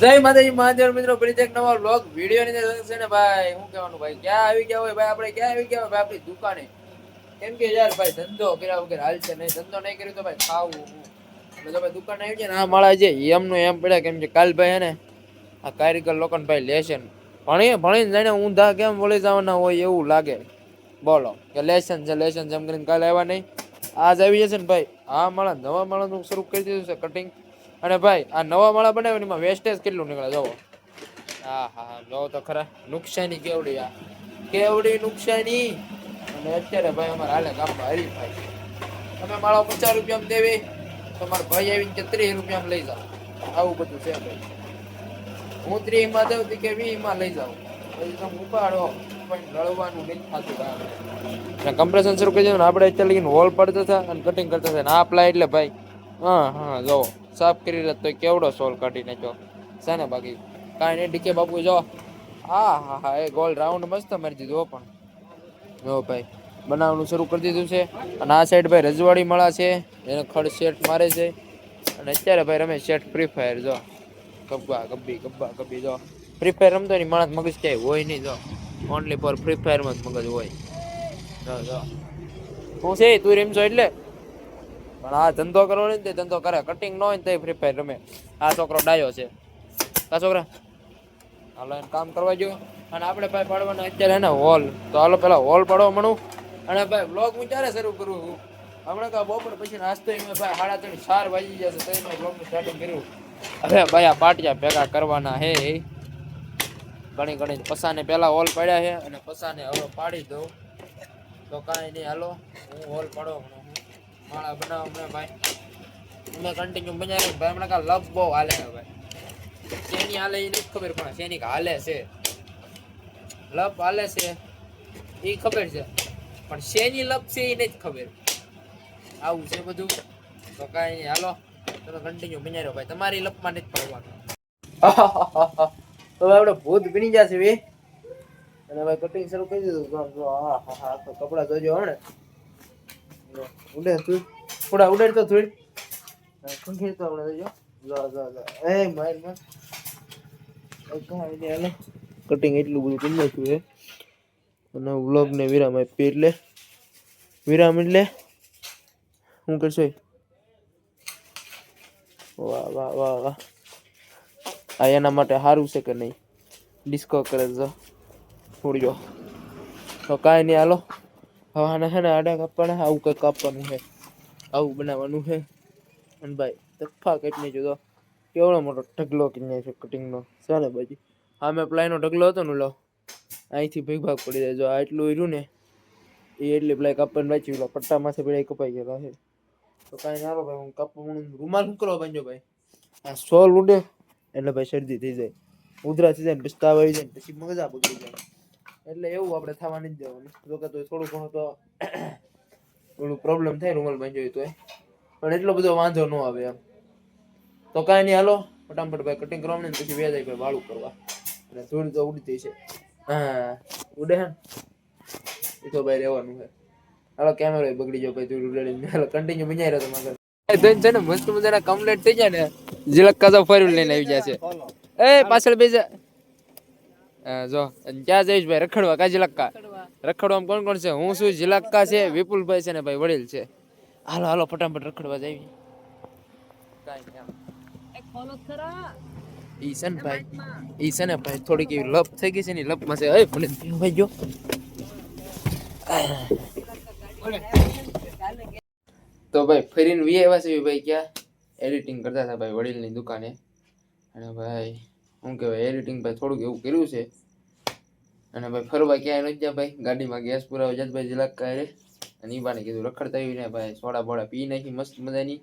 જય માતાજી, મહાદેવ મિત્રો ફરી એક નવા વ્લોગ વીડિયો ની અંદર છે ને ભાઈ શું કહેવાનું ભાઈ, ક્યાં આવી ગયા હોય ભાઈ આપણે, ક્યાં આવી ગયા હોય ભાઈ, આપણી દુકાને? કેમ કે યાર ભાઈ, ધંધો કર્યા વગર હાલશે નહીં, ધંધો નહીં કર્યો તો ભાઈ ખાવું એટલે તો ભાઈ દુકાન આવી ગયા ને, આ માળા છે એમનું એમ પડ્યા, કેમ કે કાલ ભાઈ ને આ કારીગર લોકોને ભાઈ લેશન ભણી, ભણીને જાણે ઊંધા કેમ વળી જવાના હોય એવું લાગે. બોલો, કે લેશન છે લેશન છે, એમ કરીને કાલે આવ્યા નહીં. આજ આવી જશે ને ભાઈ. આ માળા નવા માળાનું શરૂ કરી દીધું છે કટિંગ અને ભાઈ, આ નવા માળા બનાવ્યો એમાં વેસ્ટેજ કેટલું નીકળે જવો હા હા હા, જોવો તો ખરા. નુકસાની કેવડી આ. કેવડી નુકસાની? અને અત્યારે ભાઈ અમારે હાલે ગામમાં હરીફાઈ. તમે માળો પચાસ રૂપિયામાં દેવી, તમારા ભાઈ આવીને કે ત્રીસ રૂપિયામાં લઈ જાઓ. આવું બધું છે ભાઈ. હું ત્રીસમાં દઉં કે વીસમાં લઈ જાઉં. પછી તમે ઉપાડો. પણ લડવાનું નથી થતું કામ કમ્પ્રેશન શરૂ કરી દઉં આપણે અત્યારે લગીને હોલ પડતા હતા અને કટિંગ કરતા હતા. આ પ્લાય એટલે ભાઈ હા હા, જો, સાફ કરી લે તો કેવડો સોલ કાઢી નાખ્યો. છે બાકી? કાંઈ નહીં, ડીકે બાપુ, જો. હા હા હા, એ ગોલ રાઉન્ડ મસ્ત મારી દીધો પણ. જો, ભાઈ, બનાવવાનું શરૂ કરી દીધું છે. અને આ સાઈડ ભાઈ રજવાડી મળા છે. એને ખડ શેટ મારે છે. અને અત્યારે ભાઈ રમે શેઠ ફ્રી ફાયર જો. ગબ્બા, ગબ્બી ગબ્બા, ગબ્બી, જો. ફ્રી ફાયર રમતો નહીં માણસ મગજ ક્યાંય હોય નહીં, જો. ઓનલી ફોર ફ્રી ફાયરમાં જ મગજ હોય. જો જો. હું છે, તું રમશો એટલે? પણ આ ધંધો કરવો ને તે ધંધો કરે. કટિંગ ન હોય ને તે ફ્રી ફાયર રમે. આ છોકરો ડાયો છે. આ છોકરા. હાલો, એને કામ કરવા જો અને આપણે ભાઈ પાડવાના અત્યારે ને હોલ તો હાલો, પેલા હોલ પાડવા મળું. અને ભાઈ બ્લોગ હું ક્યારે શરૂ કરું છું? હમણાં કા બપોર પછી નાસ્તો ભાઈ સાડા ત્રણ, ચાર વાગી જશે તો મેં બ્લોગનું સ્ટાર્ટિંગ કર્યું. અરે ભાઈ આ પાટિયા ભેગા કરવાના હે. ઘણી ઘણી પસાને પહેલાં હોલ પાડ્યા છે. અને પસાને હવે પાડી દઉં. તો કાંઈ નહીં, હાલો. હું હોલ પાડો માળા બનાવો હમણાં ભાઈ. અમે કન્ટિન્યુ બનાવી ભાઈ હમણાં કા લવ બહુ હાલે છે ભાઈ. શેની હાલે એ નથી ખબર, પણ શેની હાલે છે. લપ હાલે છે, એ ખબર છે. પણ શેની લપ છે એ નથી ખબર. આવું છે બધું. તો કાંઈ નહીં. હાલો, તમે કન્ટિન્યુ બનાવી ભાઈ. તમારી લપમાં નથી પડવાનું. હવે આપણે ભૂત બની જશે અને ભાઈ કટિંગ શરૂ કરી દીધું. કપડા જોજો હમણે ઉડે તું થોડા ઉડે તો થોડી ખંખી તો આપણે જો જો જો એ માર માર કટિંગ એટલું બધું કરી નાખ્યું છે અને વ્લોગ ને વિરામ આપી એટલે વિરામ એટલે શું કરશો વાહ વાહ વાહ વાહ આ એના માટે સારું છે કે નહીં ડિસ્કો કરે છે છોડજો તો કાંઈ નહીં હાલો હવે આને છે ને આડા કાપવાના આવું કંઈક કાપવાનું છે આવું બનાવવાનું છે અને ભાઈ તફા કેટલી જો કેવડો મોટો ઢગલો કરી છે કટિંગનો ચાલે બાજી. હા, મેં પ્લાયનો ઢગલો હતો ને લો અહીંથી ભેગભાગ પડી જાય. જો આ એટલું રહ્યું ને, એ એટલી પ્લાય કાપવાની વાંચી લો પટ્ટામાંથી પેલા કપાઈ ગયેલા છે તો કાંઈ ના ભાઈ, હું કાપવાનું રૂમાલ શું કરવા બાંધો ભાઈ? આ સોલ ઉડે, એટલે ભાઈ શરદી થઈ જાય. ઉધરા થઈ જાય પછી તાવ આવી જાય પછી મગજા બગડી જાય. એટલે એવું આપણે થવા નથી જવાનું. જો કે તો થોડું ઘણું તો થોડું પ્રોબ્લેમ થાય રૂમાલ બાંધ્યો હોય તો પણ એટલો બધો વાંધો ન આવે એમ. તો કાંઈ નહીં હાલો. ફટાફટ ભાઈ કટિંગ કરવાની ને પછી વ્યાજ ભાઈ વાળું કરવા. અને ધૂળ તો ઉડતી છે હા ઉડે હે એ તો ભાઈ રહેવાનું છે. હાલો કેમેરો બગડી જાય ભાઈ ધૂળ ઉડાડીને. હાલો કન્ટિન્યુ બનાવી રહ્યો તમારે ધન છે ને મસ્ત મજાના કમ્પ્લેટ થઈ જાય ને. જીલક તો ફરી લઈને આવી જાય છે. એ પાછળ બેસે જો ત્યાં ક્યાં જઈશ ભાઈ રખડવા કા ઝીલક્કા રખડવામાં કોણ કોણ છે? હું છું ઝીલક્કા છે વિપુલભાઈ છે ને ભાઈ વડીલ છે. હાલો હાલો ફટાફટ રખડવા જઈએ કાંઈ નહીં હાલો. ઈ છે ભાઈ ઈ ભાઈ થોડીક એવી લપ થઈ ગઈ છે ને લપમાં છે. એ ભલે ભાઈ ગયો તો ભાઈ ફરીને વી આવ્યા છે ભાઈ ક્યાં? એડિટિંગ કરતા હતા ભાઈ વડીલની દુકાને. અને ભાઈ શું કહેવાય એડિટિંગ ભાઈ થોડુંક એવું કર્યું છે. અને ભાઈ ફરવા ક્યાંય નથી જાય ભાઈ? ગાડીમાં ગેસ પુરાવો જતભાઈ જરાક કાંઈ અને ઈબાને બાને કીધું, રખડતા આવીને ભાઈ, સોડા બોડા પી નાખી, મસ્ત મજાની.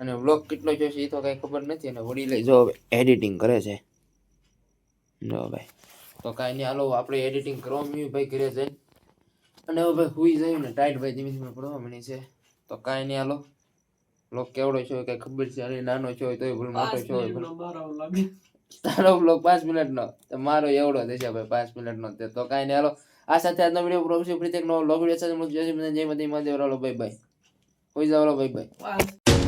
અને વ્લોગ કેટલો છે એ તો કાંઈ ખબર નથી. અને વડીલે જો હવે એડિટિંગ કરે છે. જો ભાઈ. તો કાંઈ નહીં, હાલો, આપણે એડિટિંગ કરવા ભાઈ ઘરે જઈને. અને હવે ભાઈ હુઈ જાય ને ટાઈટ ભાઈ ધીમે ધીમે પડવા મળી છે. તો કાંઈ નહીં, હાલો. લોક કેવડો છો કઈ ખબર છે? અરે નાનો છો તોય ભૂલ, મોટો છો તારો બ્લોગ પાંચ મિનિટનો. તો મારો એવડો થશે ભાઈ, પાંચ મિનિટનો તો કાંઈ નહીં, હાલો. આ સાથે આજનો વીડિયો પૂરો છે ફરી એક નવો બ્લોગ વીડિયો સાથે જય મહાદેવ હાલો ભાઈ ભાઈ હોઈ જાવ ભાઈ ભાઈ